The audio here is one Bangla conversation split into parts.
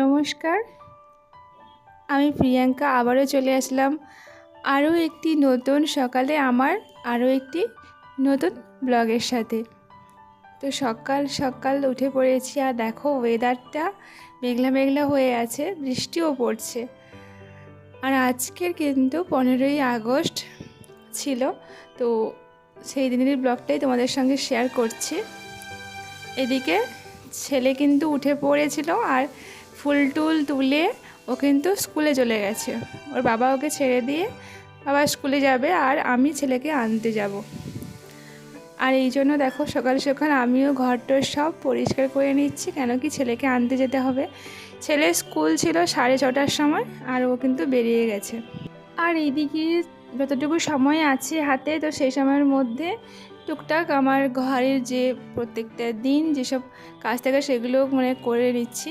নমস্কার। আমি প্রিয়াঙ্কা, আবারও চলে আসলাম আরও একটি নতুন সকালে আমার, আরও একটি নতুন ব্লগের সাথে। তো সকাল সকাল উঠে পড়েছি আর দেখো ওয়েদারটা মেঘলা মেঘলা হয়ে আছে, বৃষ্টিও পড়ছে। আর আজকের কিন্তু পনেরোই আগস্ট ছিল, তো সেই দিনের ব্লগটাই তোমাদের সঙ্গে শেয়ার করছি। এদিকে ছেলে কিন্তু উঠে পড়েছিল আর ফুল টুল তুলে ও কিন্তু স্কুলে চলে গেছে। ওর বাবা ওকে ছেড়ে দিয়ে বাবা স্কুলে যাবে আর আমি ছেলেকে আনতে যাব। আর এই জন্য দেখো সকাল সকাল আমিও ঘরটর সব পরিষ্কার করে নিচ্ছি, কেন কি ছেলেকে আনতে যেতে হবে। ছেলে স্কুল ছিল সাড়ে ছটার সময় আর ও কিন্তু বেরিয়ে গেছে। আর এইদিকে যতটুকু সময় আছে হাতে, তো সেই সময়ের মধ্যে টুকটাক আমার ঘরের যে প্রত্যেকটা দিন যেসব কাজ থাকে সেগুলো মানে করে নিচ্ছি।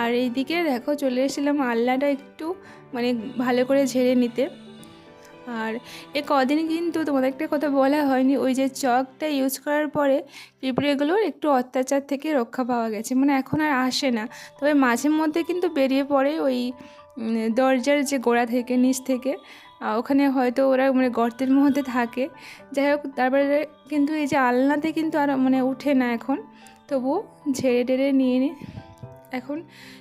আর এইদিকে দেখো চলে এসেছিলাম আলনাটা একটু মানে ভালো করে ঝেড়ে নিতে। আর এ কদিন কিন্তু তোমাদের একটা কথা বলা হয়নি, ওই যে চকটা ইউজ করার পরে পিঁপড়েগুলোর একটু অত্যাচার থেকে রক্ষা পাওয়া গেছে। মানে এখন আর আসে না। তবে মাঝে মধ্যে কিন্তু বেরিয়ে পড়ে ওই দরজার যে গোড়া থেকে, নিচ থেকে। ওখানে হয়তো ওরা মানে গর্তের মধ্যে থাকে। যাই হোক, তারপরে কিন্তু এই যে আলনাতে কিন্তু আর মানে উঠে না এখন। তবুও ঝেড়ে টেড়ে নিয়ে নিই এখন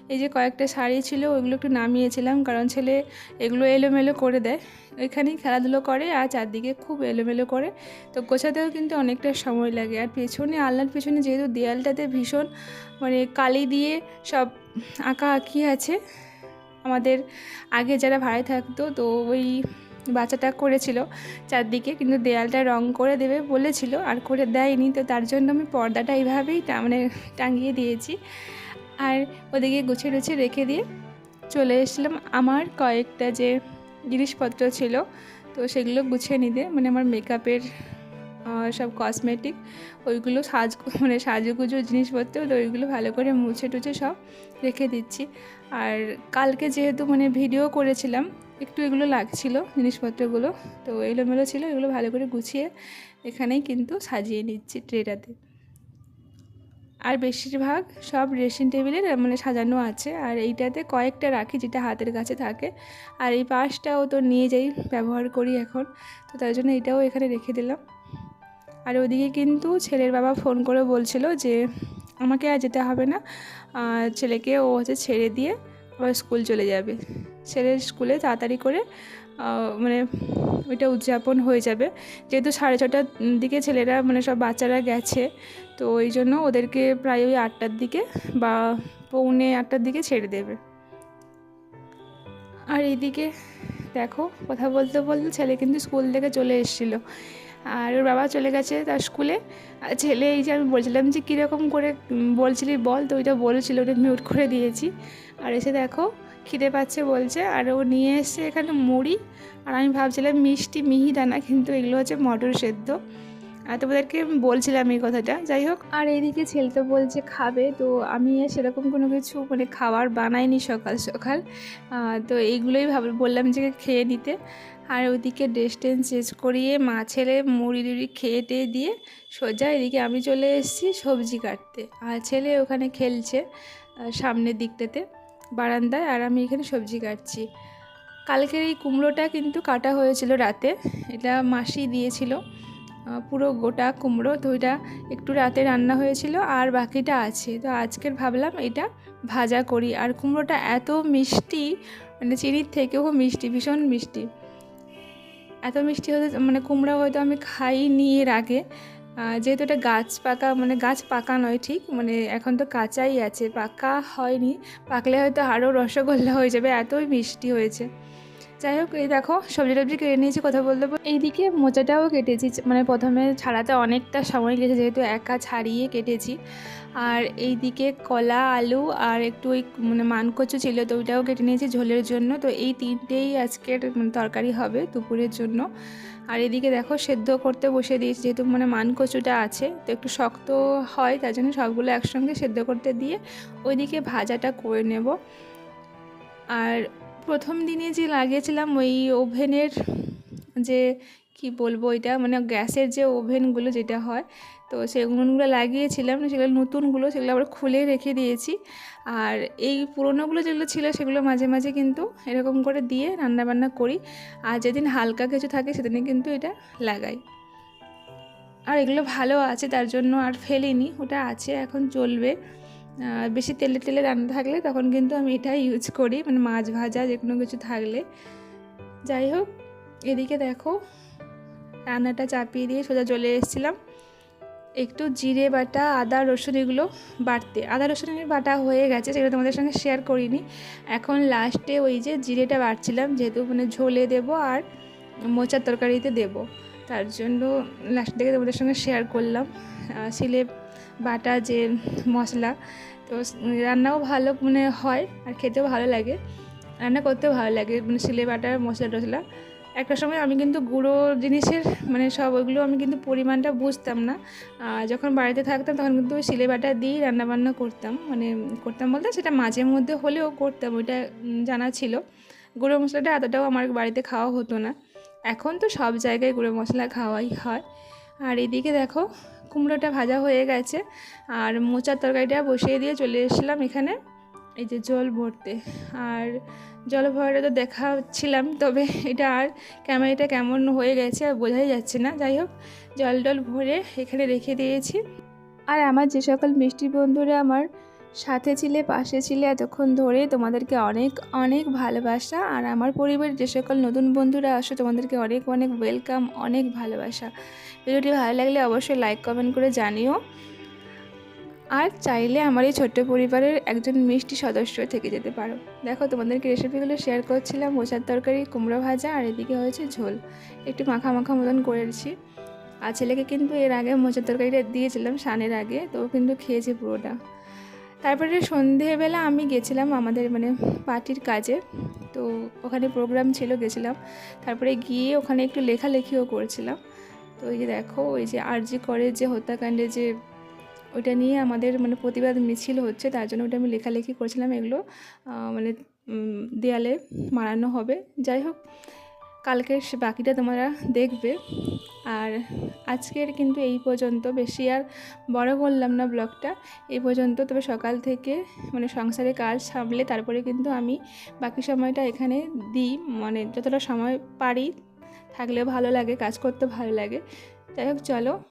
এই যে কয়েকটা শাড়ি ছিল, ওইগুলো একটু নামিয়েছিলাম কারণ ছেলে এগুলো এলোমেলো করে দেয়। ওইখানেই খেলাধুলো করে আর চারদিকে খুব এলোমেলো করে। তো গোছাতেও কিন্তু অনেকটা সময় লাগে। আর পেছনে, আলনার পেছনে যেহেতু দেয়ালটাতে ভীষণ মানে কালি দিয়ে সব আঁকা আঁকি আছে আমাদের আগে যারা ভাড়ায় থাকতো, তো ওই বাচ্চাটা করেছিল চারদিকে, কিন্তু দেয়ালটা রং করে দেবে বলেছিল, আর করে দেয়নি, তো তার জন্য আমি পর্দাটা এইভাবেই মানে টাঙিয়ে দিয়েছি। আর ওদিকে গুছিয়ে টুছিয়ে রেখে দিয়ে চলে এসেছিলাম। আমার কয়েকটা যে জিনিসপত্র ছিল, তো সেগুলো গুছিয়ে নিতে মানে আমার মেকআপের সব কসমেটিক ওইগুলো সাজ মানে সাজুগুজু জিনিসপত্র, তো ওইগুলো ভালো করে মুছে টুছে সব রেখে দিচ্ছি। আর কালকে যেহেতু মানে ভিডিও করেছিলাম, একটু এগুলো লাগছিল জিনিসপত্রগুলো, তো এলোমেলো ছিল, এগুলো ভালো করে গুছিয়ে এখানেই কিন্তু সাজিয়ে নিচ্ছি ট্রেটাতে আর বেশিরভাগ সব ড্রেসিং টেবিলে মানে সাজানো আছে। আর এইটাতে কয়েকটা রাখি যেটা হাতের কাছে থাকে। আর এই পাশটাও তো নিয়ে যাই, ব্যবহার করি এখন। তো তার জন্য এটাও এখানে রেখে দিলাম। আর ওদিকে কিন্তু ছেলের বাবা ফোন করে বলছিল যে, আমাকে আর যেতে হবে না। ছেলেকে ও হচ্ছে ছেড়ে দিয়ে আবার স্কুল চলে যাবে। ছেলের স্কুলে তাড়াতাড়ি করে মানে ওইটা উদযাপন হয়ে যাবে। যেহেতু সাড়ে ছটার দিকে ছেলেরা মানে সব বাচ্চারা গেছে, তো ওই জন্য ওদেরকে প্রায় ওই আটটার দিকে বা পৌনে আটটার দিকে ছেড়ে দেবে। আর এইদিকে দেখো, কথা বলতে বলতে ছেলে কিন্তু স্কুল থেকে চলে এসেছিল। আর ওর বাবা চলে গেছে তার স্কুলে আর ছেলে এই যে আমি বলছিলাম যে কীরকম করে বলছিলি বল, তো ওইটা বলেছিল, ওটা মিউট করে দিয়েছি। আর এসে দেখো, খিদে পাচ্ছে বলছে। আর ও নিয়ে এসছে এখানে মুড়ি। আর আমি ভাবছিলাম মিষ্টি মিহিদানা, কিন্তু এগুলো হচ্ছে মটর সেদ্ধ। আর তোমাদেরকে বলছিলাম এই কথাটা, যাই হোক। আর এইদিকে ছেলে তো বলছে খাবে, তো আমি সেরকম কোনো কিছু মানে খাবার বানাইনি সকাল সকাল। তো এইগুলোই ভাব, বললাম যে খেয়ে নিতে। আর ওইদিকে ড্রেস টেন চেঞ্জ করিয়ে মা ছেলে মুড়ি টুড়ি খেয়ে টেয়ে দিয়ে সোজা এদিকে আমি চলে এসেছি সবজি কাটতে। আর ছেলে ওখানে খেলছে সামনের দিকটাতে, বারান্দায়, আর আমি এখানে সবজি কাটছি। কালকের এই কুমড়োটা কিন্তু কাটা হয়েছিল রাতে, এটা মাসি দিয়েছিল। পুরো গোটা কুমড়ো তো ওইটা একটু রাতে রান্না হয়েছিল আর বাকিটা আছে। তো আজকের ভাবলাম এটা ভাজা করি। আর কুমড়োটা এত মিষ্টি মানে চিনির থেকেও মিষ্টি, ভীষণ মিষ্টি। এত মিষ্টি হতে মানে কুমড়া হয়তো আমি খাইনি এর আগে। যেহেতু এটা গাছ পাকা মানে গাছ পাকা নয় ঠিক মানে এখন তো কাঁচাই আছে, পাকা হয়নি। পাকলে হয়তো আরও রসগোল্লা হয়ে যাবে, এতই মিষ্টি হয়েছে। যাই হোক, এই দেখো সবজি টবজি কেটে নিয়েছি, কথা বলতে এইদিকে মোচাটাও কেটেছি মানে প্রথমে ছাড়াতে অনেকটা সময় লেগেছে, যেহেতু একা ছাড়িয়ে কেটেছি। আর এই দিকে কলা, আলু আর একটু ওই মানে মানকচু ছিল, তো ওইটাও কেটে নিয়েছি ঝোলের জন্য। তো এই তিনটেই আজকের তরকারি হবে দুপুরের জন্য। আর এদিকে দেখো, সেদ্ধ করতে বসে দিয়েছি, যেহেতু মানে মানকচুটা আছে, তো একটু শক্ত হয়, তার জন্য সবগুলো একসঙ্গে সেদ্ধ করতে দিয়ে ওইদিকে ভাজাটা করে নেব। আর প্রথম দিনে যে লাগিয়েছিলাম ওই ওভেনের যে, কি বলব এটা মানে গ্যাসের যে ওভেনগুলো যেটা হয়, তো উনুনগুলো লাগিয়েছিলাম, সেগুলো নতুনগুলো সেগুলো আবার খুলে রেখে দিয়েছি। আর এই পুরোনোগুলো যেগুলো ছিল সেগুলো মাঝে মাঝে কিন্তু এরকম করে দিয়ে রান্নাবান্না করি। আর যেদিন হালকা কিছু থাকে সেদিনে কিন্তু এটা লাগাই। আর এগুলো ভালো আছে, তার জন্য আর ফেলিনি, ওটা আছে, এখন চলবে। বেশি তেলে তেলে রান্না থাকলে তখন কিন্তু আমি এটাই ইউজ করি মানে মাছ ভাজা যে কোনো কিছু থাকলে। যাই হোক, এদিকে দেখো, রান্নাটা চাপিয়ে দিয়ে সোজা চলে এসেছিলাম। একটু জিরে বাটা, আদা, রসুন এগুলো বাটতে আদা রসুনের বাটা হয়ে গেছে, সেগুলো তোমাদের সঙ্গে শেয়ার করিনি। এখন লাস্টে ওই যে জিরেটা বাটছিলাম যেহেতু মানে ঝোলে দেব আর মোচার তরকারিতে দেব। তার জন্য লাস্ট থেকে তোমাদের সঙ্গে শেয়ার করলাম। সিলে বাটা যে মশলা, তো রান্নাও ভালো মানে হয় আর খেতেও ভালো লাগে। রান্না করতেও ভালো লাগে মানে সিলে বাটার মশলা টশলা একটা সময় আমি কিন্তু গুঁড়ো জিনিসের মানে সব ওইগুলো আমি কিন্তু পরিমাণটা বুঝতাম না। যখন বাড়িতে থাকতাম তখন কিন্তু ওই সিলে বাটা দিয়েই রান্নাবান্না করতাম মানে করতাম বলতে সেটা মাঝে মধ্যে হলেও করতাম, ওইটা জানা ছিল। গুঁড়ো মশলাটা এতটাও আমার বাড়িতে খাওয়া হতো না। এখন তো সব জায়গায় গুঁড়ো মশলা খাওয়াই হয়। আর এদিকে দেখো কুমড়োটা ভাজা হয়ে গেছে আর মোচার তরকারিটা বসিয়ে দিয়ে চলে এসেছিলাম এখানে, এই যে জল ভরতে। আর জল ভরাটা তো দেখাচ্ছিলাম, তবে এটা আর ক্যামেরাটা কেমন হয়ে গেছে আর বোঝাই যাচ্ছে না। যাই হোক, জল টল ভরে এখানে রেখে দিয়েছি। আর আমার যে সকল মিষ্টি বন্ধুরা আমার সাথে ছিলে, পাশে ছিলে এতক্ষণ ধরে তোমাদেরকে অনেক অনেক ভালোবাসা। আর আমার পরিবারের যে সকল নতুন বন্ধুরা আসো, তোমাদেরকে অনেক অনেক ওয়েলকাম অনেক ভালোবাসা। ভিডিওটি ভালো লাগলে অবশ্যই লাইক কমেন্ট করে জানিও। আর চাইলে আমার এই ছোট্ট পরিবারের একজন মিষ্টি সদস্য থেকে যেতে পারো। দেখো, তোমাদেরকে রেসিপিগুলো শেয়ার করছিলাম মোচার তরকারি, কুমড়ো ভাজা, আর এদিকে হয়েছে ঝোল। একটু মাখা মাখা মতন করেছি। আর ছেলেকে কিন্তু এর আগে মোচার তরকারিটা দিয়েছিলাম সানের আগে, তো কিন্তু খেয়েছে পুরোটা। তারপরে সন্ধেবেলা আমি গেছিলাম আমাদের মানে পার্টির কাজে। তো ওখানে প্রোগ্রাম ছিল, গেছিলাম। তারপরে গিয়ে ওখানে একটু লেখালেখিও করছিলাম। তো ওই যে দেখো ওই যে আরজি করে যে হত্যাকাণ্ডে যে ওইটা নিয়ে আমাদের মানে প্রতিবাদ মিছিল হচ্ছে, তার জন্য ওটা আমি লেখালেখি করছিলাম। এগুলো মানে দেয়ালে মারানো হবে। যাই হোক কালকের বাকিটা তোমরা দেখবে। আর আজকের কিন্তু এই পর্যন্ত, বেশি আর বড় করলাম না ব্লগটা। এই পর্যন্ত তবে সকাল থেকে মানে সংসারে কাজ সামলে তারপরে কিন্তু আমি বাকি সময়টা এখানে দিই। মানে যতটা সময় পারি থাকলে ভালো লাগে, কাজ করতে ভালো লাগে। যাই হোক, চলো।